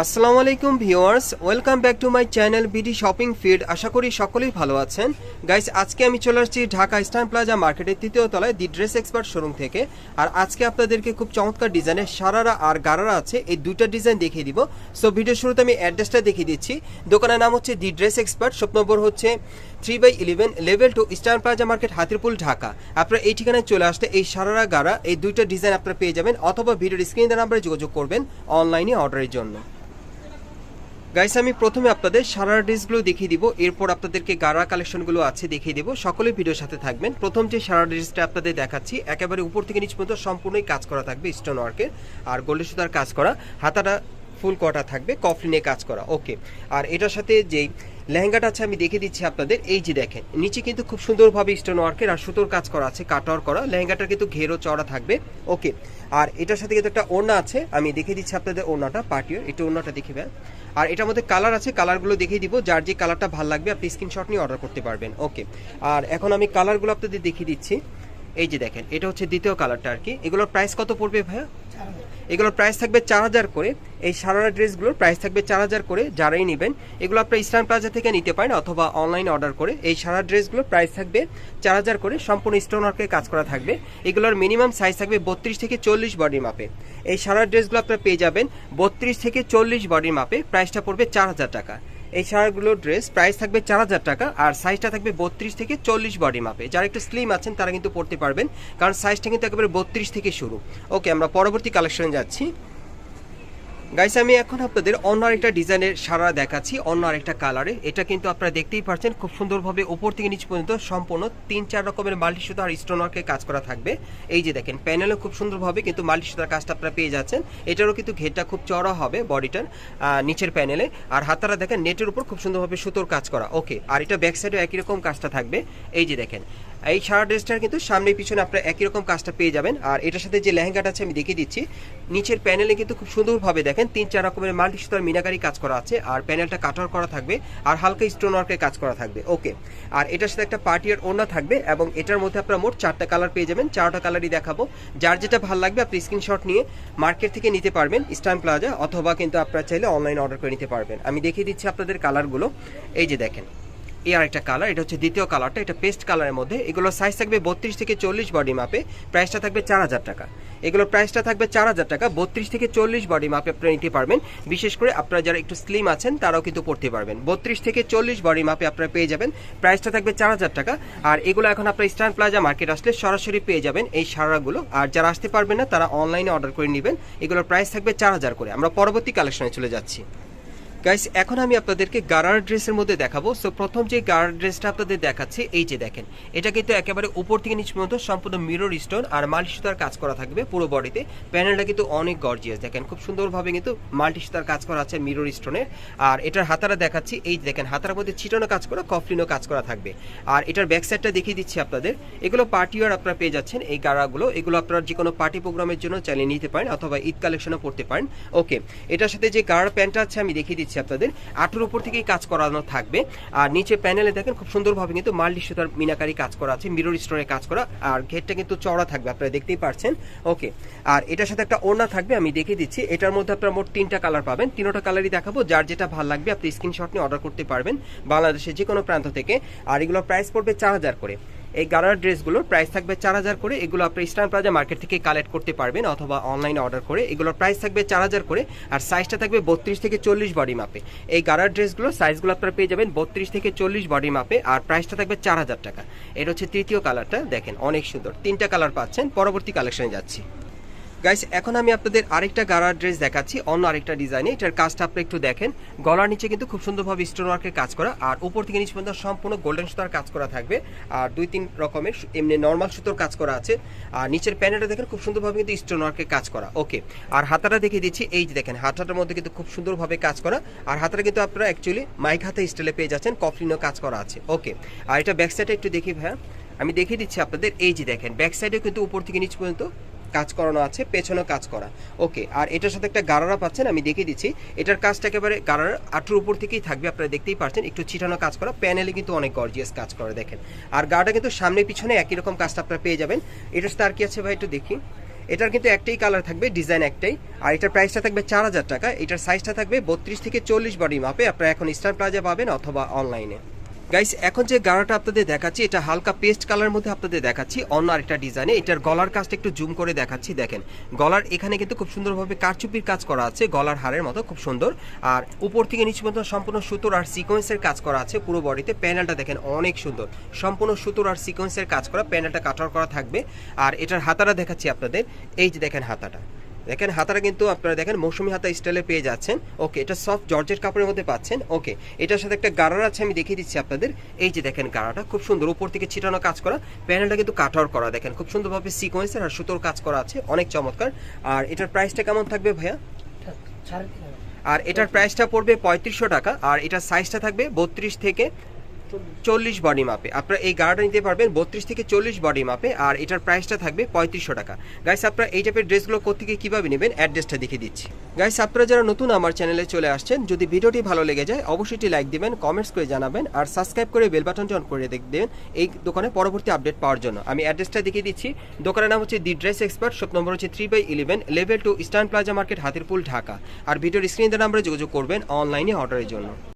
আসসালামু আলাইকুম viewers, welcome back to my channel BD shopping feed. আশা করি সকলেই ভালো আছেন। গাইস, আজকে আমি চলে আসছি ঢাকা স্টান প্লাজা মার্কেটের তৃতীয় তলায় দি ড্রেস এক্সপার্ট শোরুম থেকে। আর আজকে আপনাদেরকে খুব চমৎকার ডিজাইনের সারারা আর গারারা আছে, এই দুইটা ডিজাইন দেখিয়ে দিব। সো ভিডিও শুরুতে আমি অ্যাড্রেসটা দেখিয়ে দিচ্ছি। দোকানের নাম হচ্ছে the Dress Expert, shop number হচ্ছে three by eleven, level two Eastern Plaza market, Hatirpool, Dhaka. আপনারা এই ঠিকানায় চলে আসতে এই সারারা, গারা, এই দুইটা ডিজাইন আপনারা পেয়ে যাবেন। অথবা ভিডিওর স্ক্রিনের নাম্বারে যোগাযোগ করবেন অনলাইনে অর্ডারের জন্য। গাইস আমি প্রথমে আপনাদের সারা ড্রেসগুলো দেখিয়ে দিব, এরপর আপনাদেরকে গাড়া কালেকশনগুলো আছে দেখিয়ে দিব। সকলে ভিডিওর সাথে থাকবেন। প্রথম যে সারা ড্রেসটা আপনাদের দেখাচ্ছি, একেবারে উপর থেকে নিচ পর্যন্ত সম্পূর্ণই কাজ করা থাকবে স্টোন ওয়ার্কের আর গোল্ডের সুতার কাজ করা। হাতাটা ফুল কটা থাকবে কফলিনে কাজ করা, ওকে। আর এটার সাথে যেই লেহেঙ্গাটা আছে, আমি দেখে দিচ্ছি আপনাদের, এই যে দেখেন, নিচে কিন্তু খুব সুন্দরভাবে স্টোন ওয়ার্কের আর সুতোর কাজ করা আছে, কাটওয়ার করা, লেহেঙ্গাটার কিন্তু ঘেরও চড়া থাকবে, ওকে। আর এটার সাথে কিন্তু একটা ওড়না আছে, আমি দেখে দিচ্ছি আপনাদের ওড়নাটা পার্টিও এটা ওড়নাটা দেখে দেন আর এটার মধ্যে কালার আছে কালারগুলো দেখিয়ে দিব, যার যে কালারটা ভালো লাগবে, আপনি স্ক্রিনশট নিয়ে অর্ডার করতে পারবেন, ওকে। আর এখন আমি কালারগুলো আপনাদের দেখিয়ে দিচ্ছি। এই যে দেখেন এটা হচ্ছে দ্বিতীয় কালারটা আর কি। এগুলোর প্রাইস কত পড়বে ভাইয়া? এগুলোর প্রাইস থাকবে চার হাজার করে। এই সারারা ড্রেসগুলোর প্রাইস থাকবে চার হাজার করে যারাই নেবেন। এগুলো আপনার ইস্টার্ন প্লাজা থেকে নিতে পারেন অথবা অনলাইন অর্ডার করে। এই সারা ড্রেসগুলোর প্রাইস থাকবে চার হাজার করে। সম্পূর্ণ স্টোন ওয়ার্কের কাজ করা থাকবে। এগুলোর মিনিমাম সাইজ থাকবে বত্রিশ থেকে চল্লিশ বডি মাপে এই সারা ড্রেসগুলো আপনারা পেয়ে যাবেন বত্রিশ থেকে চল্লিশ বডির মাপে প্রাইসটা পড়বে চার হাজার টাকা। এই শাড়িগুলোর ড্রেস প্রাইস থাকবে চার হাজার টাকা আর সাইজটা থাকবে বত্রিশ থেকে চল্লিশ বডি মাপে। যারা একটু স্লিম আছেন, তারা কিন্তু পড়তে পারবেন। কারণ সাইজটা কিন্তু একেবারে বত্রিশ থেকে শুরু। ওকে আমরা পরবর্তী কালেকশনে যাচ্ছি। গাইস আমি এখন আপনাদের অন্য আরেকটা ডিজাইনের সারা দেখাচ্ছি, অন্য আরেকটা কালারে এটা কিন্তু আপনারা দেখতেই পাচ্ছেন খুব সুন্দরভাবে উপর থেকে নিচ পর্যন্ত সম্পূর্ণ তিন চার রকমের মাল্টি সুতা আর স্টোন ওয়ার্কের কাজ করা থাকবে। এই যে দেখেন প্যানেলও খুব সুন্দরভাবে কিন্তু মাল্টি সুতার কাজটা আপনারা পেয়ে যাচ্ছেন। এটারও কিন্তু ঘেরটা খুব চড়া হবে বডিটার নিচের প্যানেলে আর হাতারা দেখেন নেটের উপর খুব সুন্দরভাবে সুতোর কাজ করা। ওকে আর এটা ব্যাক সাইডে একই রকম কাজটা থাকবে। এই যে দেখেন এই সারা ড্রেসটার কিন্তু সামনে পিছনে আপনারা একই রকম কাজটা পেয়ে যাবেন। আর এটার সাথে যে লেহেঙ্গাটা আছে, আমি দেখিয়ে দিচ্ছি। নিচের প্যানেলে কিন্তু খুব সুন্দরভাবে দেখেন, তিন চার রকমের মাল্টি সুতার মিনাকারি কাজ করা আছে, আর প্যানেলটা কাটার করা থাকবে, আর হালকা স্টোন ওয়ার্কের কাজ করা থাকবে। ওকে। আর এটার সাথে একটা পার্টিয়ার ওড়না থাকবে, এবং এটার মধ্যে আপনারা মোট চারটা কালার পেয়ে যাবেন। চারটা কালারই দেখাবো। যার যেটা ভালো লাগবে, আপনি স্ক্রিনশট নিয়ে মার্কেট থেকে নিতে পারবেন স্টান প্লাজা, অথবা কিন্তু আপনারা চাইলে অনলাইন অর্ডার করে নিতে পারবেন। আমি দেখিয়ে দিচ্ছি আপনাদের কালারগুলো। এই যে দেখেন এই আর একটা কালার এটা হচ্ছে দ্বিতীয় কালারটা এটা পেস্ট কালারের মধ্যে। এগুলো সাইজ থাকবে বত্রিশ থেকে চল্লিশ বডি মাপে প্রাইসটা থাকবে চার হাজার টাকা। এগুলোর প্রাইসটা থাকবে চার হাজার টাকা, বত্রিশ থেকে চল্লিশ বডি মাপে আপনারা নিতে পারবেন। বিশেষ করে আপনারা যারা একটু স্লিম আছেন, তারাও কিন্তু পড়তে পারবেন। বত্রিশ থেকে চল্লিশ বডি মাপে আপনারা পেয়ে যাবেন। প্রাইসটা থাকবে চার হাজার টাকা। আর এগুলো এখন আপনার স্টান প্লাজা মার্কেট আসলে সরাসরি পেয়ে যাবেন এই সারাগুলো। আর যারা আসতে পারবেন না, তারা অনলাইনে অর্ডার করে নেবেন। এগুলোর প্রাইস থাকবে চার হাজার করে। আমরা পরবর্তী কালেকশনে চলে যাচ্ছি। গাইস এখন আমি আপনাদেরকে গারার ড্রেসের মধ্যে দেখাবো। সো প্রথম যে গারার ড্রেসটা আপনাদের দেখাচ্ছি, এই যে দেখেন, এটা কিন্তু একেবারে উপর থেকে নিচ পর্যন্ত সম্পূর্ণ মিরর স্টোন আর মাল্টি সুতার কাজ করা থাকবে পুরো বডিতে প্যানেলটা কিন্তু অনেক গর্জিয়াস দেখেন, খুব সুন্দরভাবে কিন্তু মাল্টি সুতার কাজ করা আছে মিরর স্টোনের আর এটার হাতারা দেখাচ্ছি, এই যে দেখেন, হাতার মধ্যে ছিটানো কাজ করা, কফলিনও কাজ করা থাকবে। আর এটার ব্যাক সাইডটা দেখিয়ে দিচ্ছি আপনাদের। এগুলো পার্টি ওয়ার আপনারা পেয়ে যাচ্ছেন এই গারাগুলো। এগুলো আপনারা যে কোনো পার্টি প্রোগ্রামের জন্য চালিয়ে নিতে পারেন অথবা ঈদ কালেকশনও করতে পারেন। ওকে এটার সাথে যে গাড়ার প্যান্টটা আছে, আমি দেখিয়ে দিচ্ছি আপনাদের। আটুর উপর থেকেই কাজ করানো থাকবে। আর নিচে প্যানেলে দেখেন খুব সুন্দরভাবে কিন্তু মাল্টি সুতার মিনাকারি কাজ করা আছে মিরর স্টোনের কাজ করা, আর ঘেরটা কিন্তু চড়া থাকবে, আপনারা দেখতেই পারছেন। ওকে আর এটার সাথে একটা ওড়না থাকবে, আমি দেখে দিচ্ছি। এটার মধ্যে আপনারা মোট তিনটা কালার পাবেন। তিনটা কালারই দেখাবো, যার যেটা ভালো লাগবে, আপনি স্ক্রিনশট নিয়ে অর্ডার করতে পারবেন বাংলাদেশের যে কোনো প্রান্ত থেকে। আর এগুলো প্রাইস পড়বে চার হাজার করে। এই গারার ড্রেসগুলোর প্রাইস থাকবে চার হাজার করে। এগুলো আপনি ইস্টার্ন প্লাজা মার্কেট থেকে কালেক্ট করতে পারবেন অথবা অনলাইনে অর্ডার করে। এগুলোর প্রাইস থাকবে চার হাজার করে আর সাইজটা থাকবে বত্রিশ থেকে চল্লিশ বডি মাপে এই গারার ড্রেসগুলো সাইজগুলো আপনারা পেয়ে যাবেন বত্রিশ থেকে চল্লিশ বডি মাপে আর প্রাইসটা থাকবে চার হাজার টাকা। এটা হচ্ছে তৃতীয় কালারটা দেখেন অনেক সুন্দর। তিনটা কালার পাচ্ছেন, পরবর্তী কালেকশনে যাচ্ছি। গাইস এখন আমি আপনাদের আরেকটা গারার ড্রেস দেখাচ্ছি, অন্য আরেকটা ডিজাইনে এটার কাজটা আপনি একটু দেখেন। গলার নিচে কিন্তু খুব সুন্দরভাবে স্টোন ওয়ার্কের কাজ করা। আর উপর থেকে নিচ পর্যন্ত সম্পূর্ণ গোল্ডেন সুতার কাজ করা থাকবে। আর দুই তিন রকমের এমনি নর্মাল সুতোর কাজ করা আছে। আর নিচের প্যানেলটা দেখেন, খুব সুন্দরভাবে কিন্তু স্টোন ওয়ার্কের কাজ করা। ওকে আর হাতাটা দেখিয়ে দিচ্ছি, এই যে দেখেন, হাতাটার মধ্যে কিন্তু খুব সুন্দরভাবে কাজ করা। আর হাতাটা কিন্তু আপনারা অ্যাকচুয়ালি মাইক হাতে স্টাইলে পেয়ে যাচ্ছেন, কফলিনও কাজ করা আছে। ওকে আর এটা ব্যাক সাইডে একটু দেখি ভাইয়া। আমি দেখিয়ে দিচ্ছি আপনাদের, এই যে দেখেন ব্যাক সাইডে কিন্তু উপর থেকে নিচ পর্যন্ত কাজ করানো আছে, পেছনেও কাজ করা। ওকে, আর এটার সাথে একটা গারারা পাচ্ছেন, আমি দেখিয়ে দিচ্ছি। এটার কাজটা একেবারে গারার আটুর উপর থেকেই থাকবে, আপনারা দেখতেই পাচ্ছেন একটু ছিটানো কাজ করা প্যানেলে কিন্তু অনেক গর্জিয়াস কাজ করে, দেখেন। আর গাটা কিন্তু সামনে পিছনে একই রকম কাজটা আপনারা পেয়ে যাবেন। এটার সাথে আর কি আছে ভাই, একটু দেখি। এটার কিন্তু একটাই কালার থাকবে ডিজাইন একটাই। আর এটার প্রাইসটা থাকবে চার হাজার টাকা। এটার সাইজটা থাকবে বত্রিশ থেকে চল্লিশ বডি মাপে আপনারা এখন স্টার প্লাজা পাবেন অথবা অনলাইনে গাইস এখন যে গাড়াটা আপনাদের দেখাচ্ছি, এটা হালকা পেস্ট কালার মধ্যে আপনাদের দেখাচ্ছি। অন্য আরেকটা ডিজাইনে এটার গলার কাজটা একটু জুম করে দেখাচ্ছি, দেখেন। গলার এখানে কিন্তু খুব সুন্দরভাবে কারচুপির কাজ করা আছে, গলার হারের মতো, খুব সুন্দর। আর উপর থেকে নিচ পর্যন্ত সম্পূর্ণ সুতোর আর সিকোয়েন্সের কাজ করা আছে পুরো বডিতে প্যানেলটা দেখেন অনেক সুন্দর। সম্পূর্ণ সুতোর আর সিকোয়েন্সের কাজ করা প্যানেলটা কাটার করা থাকবে। আর এটার হাতাটা দেখাচ্ছি আপনাদের। এই যে দেখেন হাতাটা। দেখেন হাতাটা কিন্তু আপনারা দেখেন মৌসুমি হাতা স্টাইলে পেয়ে যাচ্ছেন। ওকে এটা সফট জর্জের কাপড়ের মধ্যে পাচ্ছেন। ওকে এটার সাথে একটা গাড়ার আছে আমি দেখিয়ে দিচ্ছি আপনাদের। এই যে দেখেন গাড়াটা খুব সুন্দর উপর থেকে ছিটানো কাজ করা। প্যানেলটা কিন্তু কাটার করা দেখেন খুব সুন্দরভাবে সিকোয়েন্সের আর সুতোর কাজ করা আছে। অনেক চমৎকার। আর এটার প্রাইসটা কেমন থাকবে ভাইয়া? হাজার। আর এটার প্রাইসটা পড়বে পঁয়ত্রিশশো টাকা। আর এটার সাইজটা থাকবে বত্রিশ থেকে চল্লিশ বডি মাপে আপনারা এই গাড়াটা নিতে পারবেন বত্রিশ থেকে চল্লিশ বডি মাপে আর এটার প্রাইসটা থাকবে পঁয়ত্রিশশো টাকা। গাইস আপনারা এই টাইপের ড্রেসগুলো কোথেকে কীভাবে নেবেন অ্যাড্রেসটা দেখিয়ে দিচ্ছি। গাইস আপনারা যারা নতুন আমার চ্যানেলে চলে আসছেন, যদি ভিডিওটি ভালো লেগে যায়, অবশ্যই একটি লাইক দিবেন কমেন্টস করে জানাবেন, আর সাবস্ক্রাইব করে বেল বাটনটি অন করে দেখবেন এই দোকানে পরবর্তী আপডেট পাওয়ার জন্য। আমি অ্যাড্রেসটা দেখিয়ে দিচ্ছি। দোকানের নাম হচ্ছে the dress expert shop number হচ্ছে three by eleven level two eastern plaza market Hatirpul Dhaka আর ভিডিওর স্ক্রিন নাম্বারে যোগাযোগ করবেন অনলাইনে অর্ডারের জন্য।